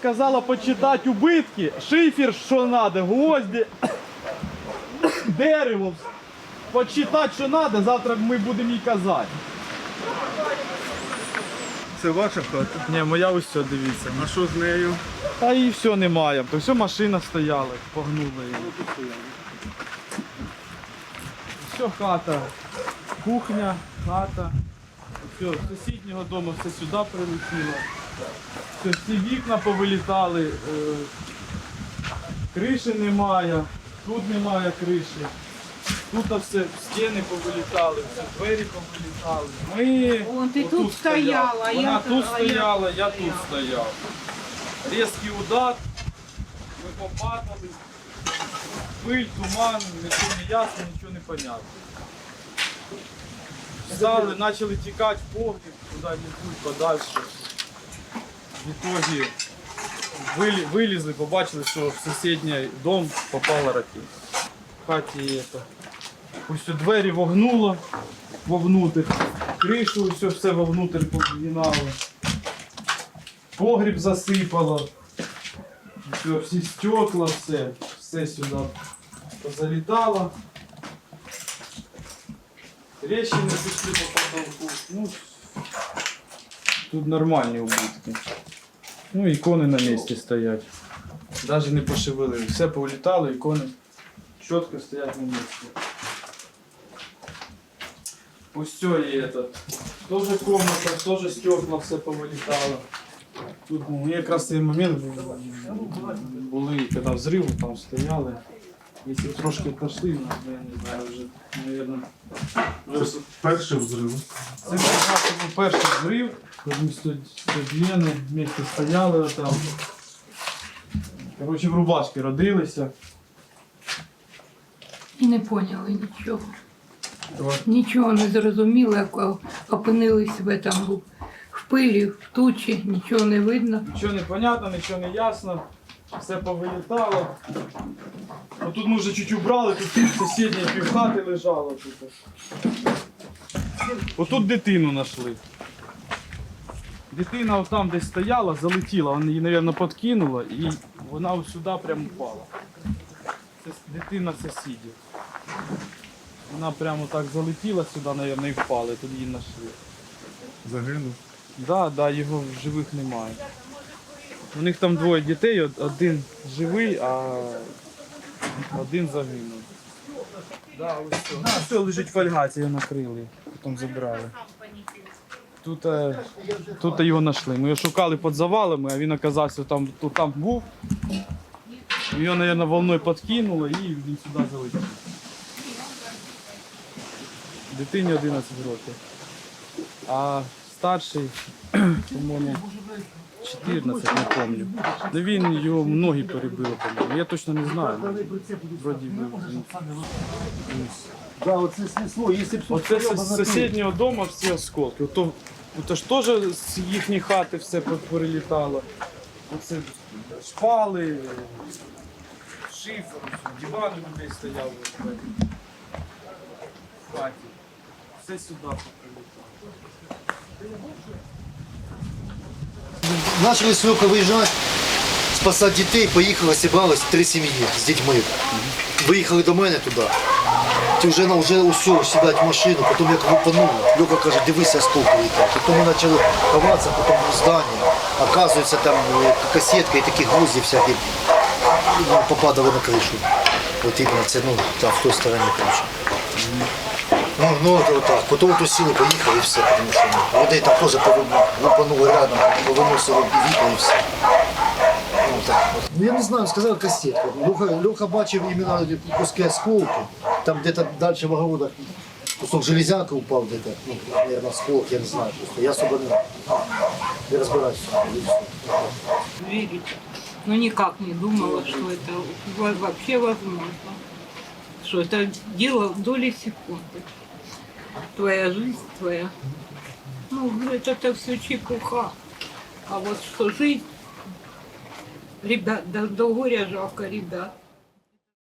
сказала почитати убитки, шифер, що треба, гвозді, дерево. Почитати, що треба, завтра ми будемо їй казати. Це ваша хата. Ні, моя ось все, дивіться. А що з нею? Та і все немає. То все машина стояла, погнула її. Все хата. Кухня, хата. Все, з сусіднього дому все сюди прилетіло. Все, всі вікна повилітали. е, Криші немає, тут немає криші. Тут все стіни повилітали, все двері повилітали. Ми Вон ти отут тут стояла, а Вона я тут а я- стояла, я тут стояв. Різкий удар, ми попадали. Пиль, туман, нічого не ясно, нічого не понятно. Встали, почали тікати в погріб, куди-небудь подальше. В вилі- вилізли, побачили, що в сусідній дом попала ракета. В хаті это. Ось тут двері вогнуло вовнутрь, кришу все, все вовнутрь повгинало. Погріб засипало. Все, всі стекла, все, все сюди позалітало. Трещини пішли по потолку. Ну, тут нормальні убитки. Ну, ікони на місці стоять. Навіть не пошевелили. Все повлітало, ікони чітко стоять на місці. Ось все і этот. Тоже комната, тоже стекла все повилітало. Тут ну, якраз цей момент були, коли взриви там стояли. Якщо трошки отошли, ну, я не знаю, вже, наверное, вже Перший взрив. це був перший взрив, коли ми студіни вместе стояли там. Коротше, в рубашки родилися. І не поняли нічого. Нічого не зрозуміли, як опинились в этом в пилі, в тучі, нічого не видно. Нічого не понятно, нічого не ясно. Все повилітало. Ну, тут ми вже чуть убрали, тут сусіднє півхати лежало. Тут. Отут дитину знайшли. Дитина отам десь стояла, залетіла, вона її, мабуть, подкинула і вона ось сюди прямо впала. Це дитина сусідів. Вона прямо так залетіла сюди, мабуть, і впала, і тут її знайшли. Загинув. Да, да, його в живих немає. У них там двоє дітей, один живий, а один загинув. Да, ось все. Все лежить фольга, його накрили, потім забрали. Тут, е, тут його знайшли. Ми його шукали під завалами, а він оказався там, тут там був. Його, мабуть, волною підкинуло і він сюди залетів. Дитині 11 років. А старший, по-моєму, 14, не пам'ятаю. Ну він його ноги перебило, по-моєму. Я точно не знаю. Вроді би. Да, оце снесло, якщо б Оце з з сусіднього дому всі осколки. Ото, ото ж теж з їхньої хати все перелітало. Оце шпали, шифер, диван у людей стояв в хаті. Все сюди прилітало. Начали срока виїжджати, спасати дітей, поїхали, зібрались три сім'ї з дітьми. Виїхали до мене туди. Ті вже, вже усе, сідати в машину, потім як лупануло. Люка каже, дивися, осколки летять. Потім ми почали ховатися, потім в здання. Оказується, там е, касетка і такі гвозді всякі попадали на кришу. От іменно це, ну, там, в той стороні, коротше. Ну, ну от, отак. Потім то сіли, поїхали і все, тому що ну, людей там теж повинно, лупанули рядом, повиносили і вікна і все. Ну, так. Ну, я не знаю, сказав касетка. Льоха, Льоха бачив іменно куски осколки, там де-то далі в огородах кусок железяки упав де-то, ну, наверное, осколок, я не знаю. Просто. Я особо не, не розбираюся. І все. Верить. Но никак не думала, что это во- вообще возможно. Что это дело доли секунды. Твоя жизнь твоя. Ну, это все чепуха. А вот что жизнь, ребят, до, до горя жалко ребят.